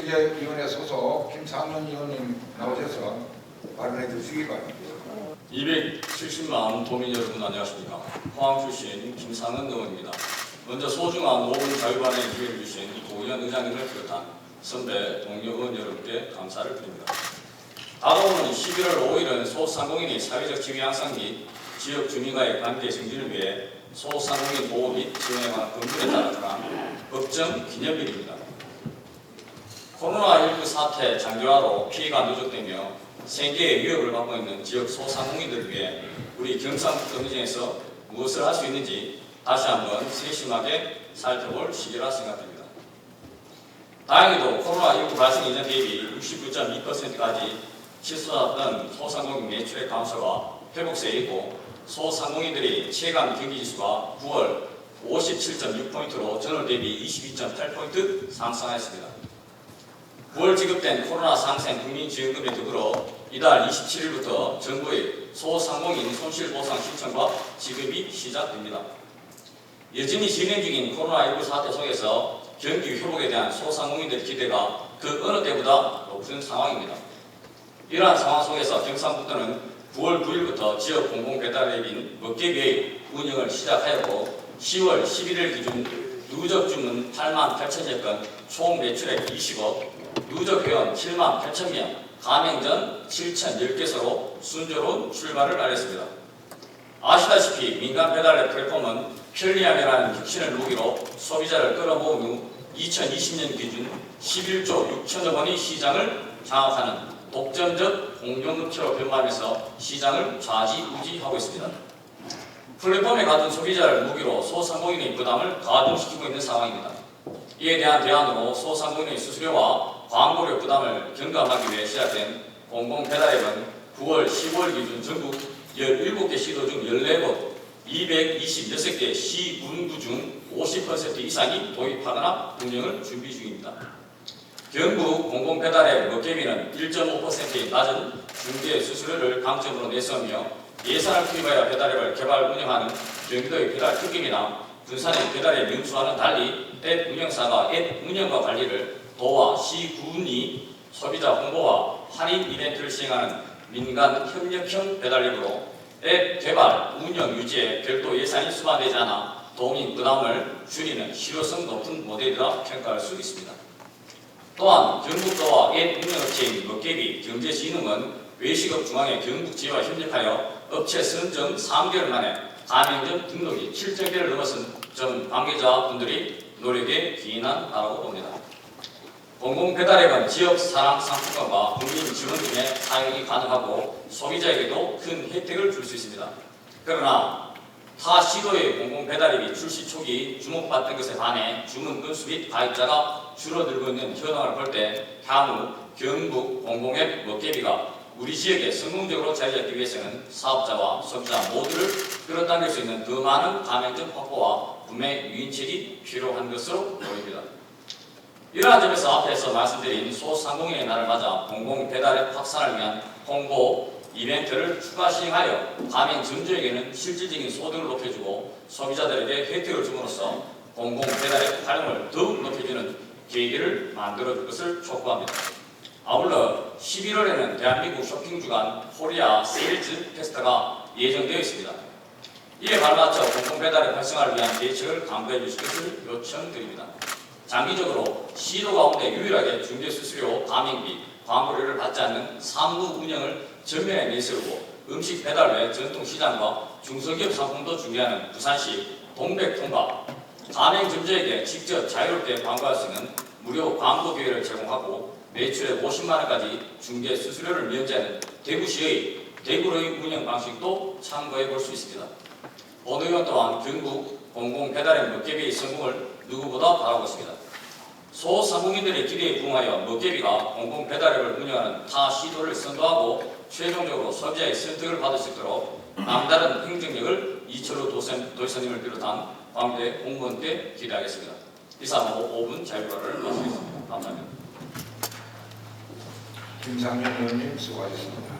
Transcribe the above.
의제위원회 소속 김상현 의원님 나오셔서 발언해 주시기 바랍니다. 270만 도민 여러분 안녕하십니까. 포항 출신 김상은 의원입니다. 먼저 소중한 5분 자유반의 기회를 주신 고의원 의장님을 비롯한 선배 동료 의원 여러분께 감사를 드립니다. 다가오는 11월 5일은 소상공인의 사회적 지위 향상 및 지역 주민과의 관계 정진을 위해 소상공인 보호 및 지원에 관한 근본에 따라 정한 법정 기념일입니다. 코로나19 사태 장기화로 피해가 누적되며 생계의 위협을 받고 있는 지역 소상공인들을 위해 우리 경상북도 민정에서 무엇을 할 수 있는지 다시 한번 세심하게 살펴볼 시기라 생각됩니다. 다행히도 코로나19 발생 이전 대비 69.2%까지 치솟았던 소상공인 매출의 감소가 회복세에 있고 소상공인들이 체감 경기지수가 9월 57.6포인트로 전월 대비 22.8포인트 상승하였습니다. 9월 지급된 코로나 상생 국민지원금에 더불어 이달 27일부터 정부의 소상공인 손실보상 신청과 지급이 시작됩니다. 여전히 진행 중인 코로나19 사태 속에서 경기 회복에 대한 소상공인들의 기대가 그 어느 때보다 높은 상황입니다. 이러한 상황 속에서 경상북도는 9월 9일부터 지역 공공배달앱인 먹개비의 운영을 시작하였고 10월 11일 기준 누적 주문 8만 8천여 건, 총 매출액 20억, 누적 회원 7만 8천 명, 가맹전 7,010개소로 순조로운 출발을 알렸습니다. 아시다시피 민간 배달앱 플랫폼은 편리함이라는 혁신을 무기로 소비자를 끌어모은 후 2020년 기준 11조 6천억 원의 시장을 장악하는 독점적 공룡업체로 변모하면서 시장을 좌지우지하고 있습니다. 플랫폼에 가둔 소비자를 무기로 소상공인의 부담을 가중시키고 있는 상황입니다. 이에 대한 대안으로 소상공인의 수수료와 광고료 부담을 경감하기 위해 시작된 공공배달앱은 9월 15일 기준 전국 17개 시도 중 14곳 226개 시 군구 중 50% 이상이 도입하거나 운영을 준비 중입니다. 경북 공공배달앱 먹개비는 1.5%의 낮은 중개 수수료를 강점으로 내세우며 예산을 투입하여 배달앱을 개발 운영하는 경기도의 배달 특임이나 군산의 배달앱 명수와는 달리 앱 운영사가 앱 운영과 관리를 도와 시군이 소비자 홍보와 할인 이벤트를 시행하는 민간 협력형 배달앱으로 앱 개발, 운영 유지에 별도 예산이 수반되지 않아 도민 부담을 줄이는 실효성 높은 모델이라 평가할 수 있습니다. 또한 경북도와 앱 운영업체인 먹개비 경제진흥은 외식업 중앙회 경북지와 협력하여 업체 선정 3개월 만에 가맹점 등록이 7천 개를 넘어선 전 관계자분들이 노력에 기인한 나라고 봅니다. 공공배달앱은 지역 사랑 상품권과 국민 지원 등의 사용이 가능하고 소비자에게도 큰 혜택을 줄 수 있습니다. 그러나 타 시도의 공공배달앱이 출시 초기 주목받던 것에 반해 주문 건수 및 가입자가 줄어들고 있는 현황을 볼 때 향후 경북 공공앱 먹개비가 우리 지역에 성공적으로 자리 잡기 위해서는 사업자와 소비자 모두를 끌어당길 수 있는 더 많은 가맹점 확보와 구매 유인책이 필요한 것으로 보입니다. 이러한 점에서 앞에서 말씀드린 소상공인의 날을 맞아 공공 배달앱 확산을 위한 홍보 이벤트를 추가 시행하여 가맹 점주에게는 실질적인 소득을 높여주고 소비자들에게 혜택을 줌으로써 공공 배달앱 활용을 더욱 높여주는 계기를 만들어 줄 것을 촉구합니다. 아울러 11월에는 대한민국 쇼핑 주간 코리아 세일즈 페스타가 예정되어 있습니다. 이에 발맞춰 공공 배달앱 활성화를 위한 대책을 강구해 주실 것을 요청드립니다. 장기적으로 시도 가운데 유일하게 중개 수수료, 가맹비, 광고료를 받지 않는 사무 운영을 전면에 내세우고 음식 배달 외 전통 시장과 중소기업 상품도 중개하는 부산시 동백통과 가맹점주에게 직접 자유롭게 광고할 수 있는 무료 광고 기회를 제공하고 매출의 50만 원까지 중개 수수료를 면제하는 대구시의 대구로의 운영 방식도 참고해 볼 수 있습니다. 본 의원 또한 경북 공공 배달앱 먹개비의 성공을 누구보다 바라고 있습니다. 소상공인들의 기대에 부응하여 먹개비가 공공 배달앱을 운영하는 타 시도를 선도하고 최종적으로 소비자의 선택을 받을 수 있도록 남다른 행정력을 이철우 도선, 도의사님을 비롯한 광대 공무원께 기대하겠습니다. 이상 5분 자유발언을 마치겠습니다. 감사합니다. 김상현 의원님 수고하셨습니다.